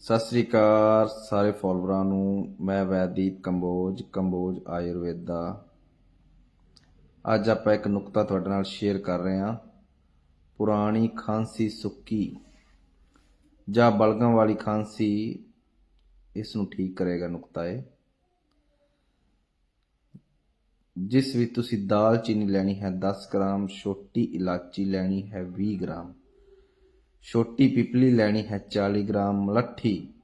ਸਤਿ ਸ੍ਰੀ ਅਕਾਲ ਸਾਰੇ ਫੋਲੋਵਰਾਂ ਨੂੰ, ਮੈਂ ਵੈਦੀਪ ਕੰਬੋਜ ਕੰਬੋਜ ਆਯੁਰਵੇਦਾ। ਅੱਜ ਆਪਾਂ ਇੱਕ ਨੁਕਤਾ ਤੁਹਾਡੇ ਨਾਲ ਸ਼ੇਅਰ ਕਰ ਰਹੇ ਹਾਂ। ਪੁਰਾਣੀ ਖਾਂਸੀ ਸੁੱਕੀ ਜਾਂ ਬਲਗਮ ਵਾਲੀ ਖਾਂਸੀ, ਇਸ ਨੂੰ ਠੀਕ ਕਰੇਗਾ ਨੁਕਤਾ ਇਹ। ਜਿਸ ਵਿੱਚ ਤੁਸੀਂ ਦਾਲਚੀਨੀ ਲੈਣੀ ਹੈ 10 ਗ੍ਰਾਮ, ਛੋਟੀ ਇਲਾਚੀ ਲੈਣੀ ਹੈ 20 ਗ੍ਰਾਮ। ਛੋਟੀ ਪਿਪਲੀ ਲੈਣੀ ਹੈ 40 ਗ੍ਰਾਮ ਮਲੱਠੀ।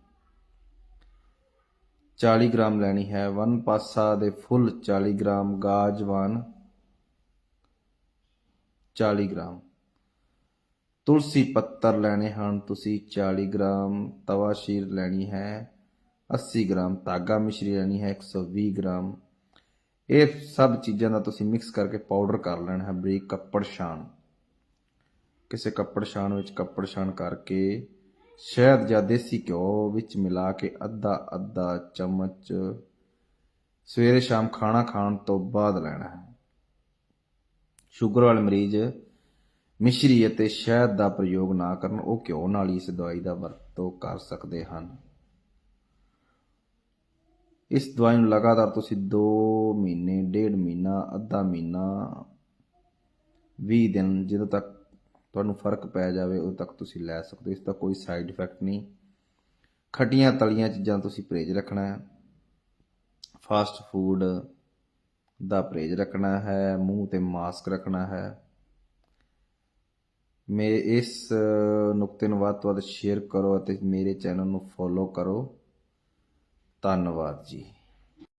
40 ਗ੍ਰਾਮ ਲੈਣੀ ਹੈ ਵਨ ਪਾਸਾ ਦੇ ਫੁੱਲ 40 ਗ੍ਰਾਮ ਗਾਜਵਾਨ 40 ਗ੍ਰਾਮ। ਤੁਲਸੀ ਪੱਤਰ ਲੈਣੇ ਹਨ ਤੁਸੀਂ 40 ਗ੍ਰਾਮ। ਤਵਾ ਸ਼ੀਰ ਲੈਣੀ ਹੈ 80 ਗ੍ਰਾਮ। ਧਾਗਾ ਮਿਸ਼ਰੀ ਲੈਣੀ ਹੈ 120 ਗ੍ਰਾਮ। ਇਹ ਸਭ ਚੀਜ਼ਾਂ ਦਾ ਤੁਸੀਂ ਮਿਕਸ ਕਰਕੇ ਪਾਊਡਰ ਕਰ ਲੈਣਾ ਹੈ ਬਰੀਕ ਕੱਪੜ ਛਾਣ। ਕਿਸੇ ਕੱਪੜ ਛਾਣ ਵਿੱਚ ਕੱਪੜ ਛਾਣ ਕਰਕੇ, ਸ਼ਹਿਦ ਜਾਂ ਦੇਸੀ ਘਿਓ ਵਿੱਚ ਮਿਲਾ ਕੇ ਅੱਧਾ ਅੱਧਾ ਚਮਚ ਸਵੇਰੇ ਸ਼ਾਮ ਖਾਣਾ ਖਾਣ ਤੋਂ ਬਾਅਦ ਲੈਣਾ ਹੈ। ਸ਼ੂਗਰ ਵਾਲੇ ਮਰੀਜ਼ ਮਿਸ਼ਰੀ ਅਤੇ ਸ਼ਹਿਦ ਦਾ ਪ੍ਰਯੋਗ ਨਾ ਕਰਨ, ਉਹ ਘਿਓ ਨਾਲ ਹੀ ਇਸ ਦਵਾਈ ਦਾ ਵਰਤੋਂ ਕਰ ਸਕਦੇ ਹਨ। ਇਸ ਦਵਾਈ ਨੂੰ ਲਗਾਤਾਰ ਤੁਸੀਂ 2 ਮਹੀਨੇ, ਡੇਢ ਮਹੀਨਾ, ਅੱਧਾ ਮਹੀਨਾ 20 ਦਿਨ, ਜਦੋਂ ਤੱਕ ਤੁਹਾਨੂੰ ਫ਼ਰਕ ਪੈ ਜਾਵੇ, ਉਦੋਂ ਤੱਕ ਤੁਸੀਂ ਲੈ ਸਕਦੇ ਹੋ। ਇਸ ਦਾ ਕੋਈ ਸਾਈਡ ਇਫੈਕਟ ਨਹੀਂ। ਖੱਟੀਆਂ ਤਲੀਆਂ ਚੀਜ਼ਾਂ ਤੁਸੀਂ ਪਰਹੇਜ਼ ਰੱਖਣਾ ਹੈ। ਫਾਸਟ ਫੂਡ ਦਾ ਪਰਹੇਜ਼ ਰੱਖਣਾ ਹੈ, ਮੂੰਹ ਤੇ ਮਾਸਕ ਰੱਖਣਾ ਹੈ। ਮੇ, ਇਸ ਨੁਕਤੇ ਨੂੰ ਵੱਧ ਤੋਂ ਵੱਧ ਸ਼ੇਅਰ ਕਰੋ ਅਤੇ ਮੇਰੇ ਚੈਨਲ ਨੂੰ ਫੋਲੋ ਕਰੋ। ਧੰਨਵਾਦ ਜੀ।